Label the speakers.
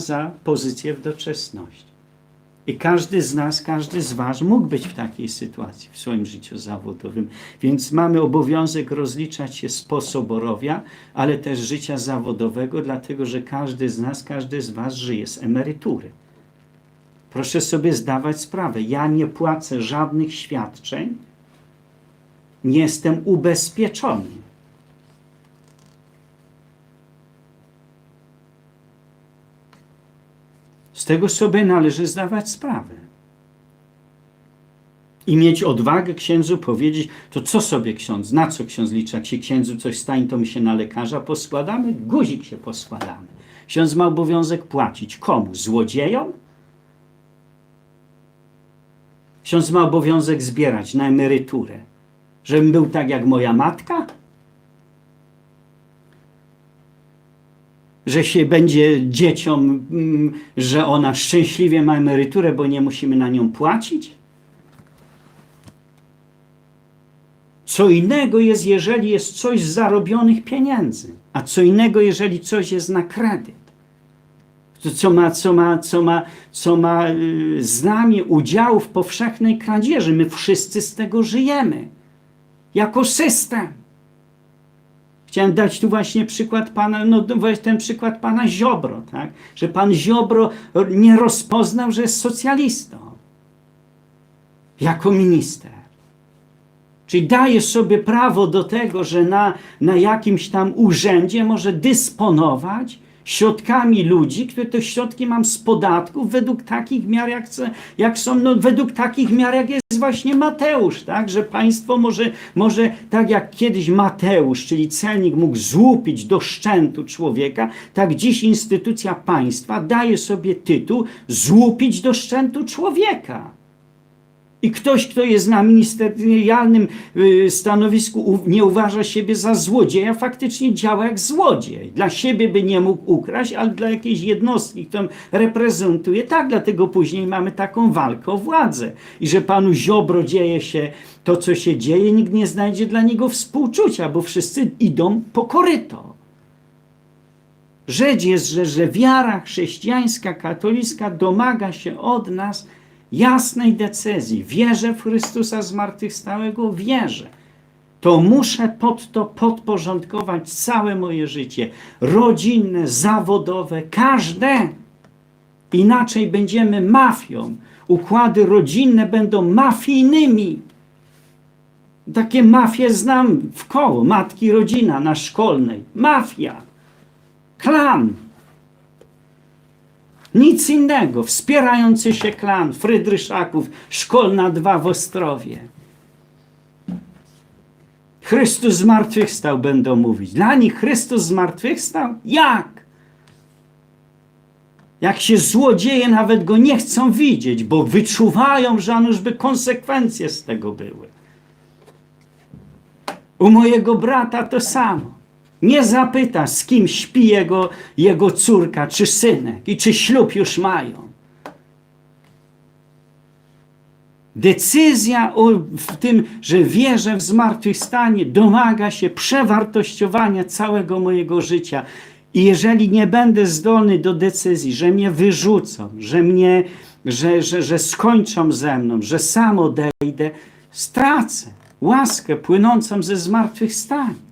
Speaker 1: za pozycję w doczesności. I każdy z nas, każdy z Was mógł być w takiej sytuacji w swoim życiu zawodowym. Więc mamy obowiązek rozliczać się z posoborowia, ale też życia zawodowego, dlatego że każdy z nas, każdy z Was żyje z emerytury. Proszę sobie zdawać sprawę, ja nie płacę żadnych świadczeń, nie jestem ubezpieczony. Z tego sobie należy zdawać sprawę. I mieć odwagę księdzu powiedzieć, to co sobie ksiądz, na co ksiądz liczy? Jak się księdzu coś stanie, to my się na lekarza poskładamy, guzik się poskładamy. Ksiądz ma obowiązek płacić. Komu? Złodziejom? Ksiądz ma obowiązek zbierać na emeryturę. Żebym był tak jak moja matka? Że się będzie dzieciom, mm, że ona szczęśliwie ma emeryturę, bo nie musimy na nią płacić? Co innego jest, jeżeli jest coś z zarobionych pieniędzy, a co innego, jeżeli coś jest na kredyt. To co ma, co ma, co ma, co ma y, znamie udziału w powszechnej kradzieży. My wszyscy z tego żyjemy. Jako system. Chciałem dać tu właśnie przykład pana, no właśnie ten przykład pana Ziobro, tak? Że pan Ziobro nie rozpoznał, że jest socjalistą. Jako minister. Czyli daje sobie prawo do tego, że na, na jakimś tam urzędzie może dysponować środkami ludzi, które te środki mam z podatków według takich miar, jak, jak są, no według takich miar, jak jest właśnie Mateusz, tak? Że państwo może, może tak jak kiedyś Mateusz, czyli celnik mógł złupić do szczętu człowieka, tak dziś instytucja państwa daje sobie tytuł złupić do szczętu człowieka. I ktoś, kto jest na ministerialnym y, stanowisku, nie uważa siebie za złodzieja, faktycznie działa jak złodziej. Dla siebie by nie mógł ukraść, ale dla jakiejś jednostki, którą reprezentuje, tak, dlatego później mamy taką walkę o władzę. I że panu Ziobro dzieje się to, co się dzieje, nikt nie znajdzie dla niego współczucia, bo wszyscy idą po koryto. Rzecz jest, że, że wiara chrześcijańska, katolicka domaga się od nas jasnej decyzji. Wierzę w Chrystusa zmartwychwstałego, wierzę. To muszę pod to podporządkować całe moje życie. Rodzinne, zawodowe, każde. Inaczej będziemy mafią. Układy rodzinne będą mafijnymi. Takie mafie znam w koło. Matki rodzina na szkolnej. Mafia. Klan. Nic innego. Wspierający się klan Frydryszaków, Szkolna 2 w Ostrowie. Chrystus zmartwychwstał, będą mówić. Dla nich Chrystus zmartwychwstał? Jak? Jak się złodzieje nawet go nie chcą widzieć, bo wyczuwają, że by konsekwencje z tego były. U mojego brata to samo. Nie zapyta, z kim śpi jego, jego córka czy synek i czy ślub już mają. Decyzja o, w tym, że wierzę w zmartwychwstanie, domaga się przewartościowania całego mojego życia. I jeżeli nie będę zdolny do decyzji, że mnie wyrzucą, że mnie, że, że, że skończą ze mną, że sam odejdę, stracę łaskę płynącą ze zmartwychwstania.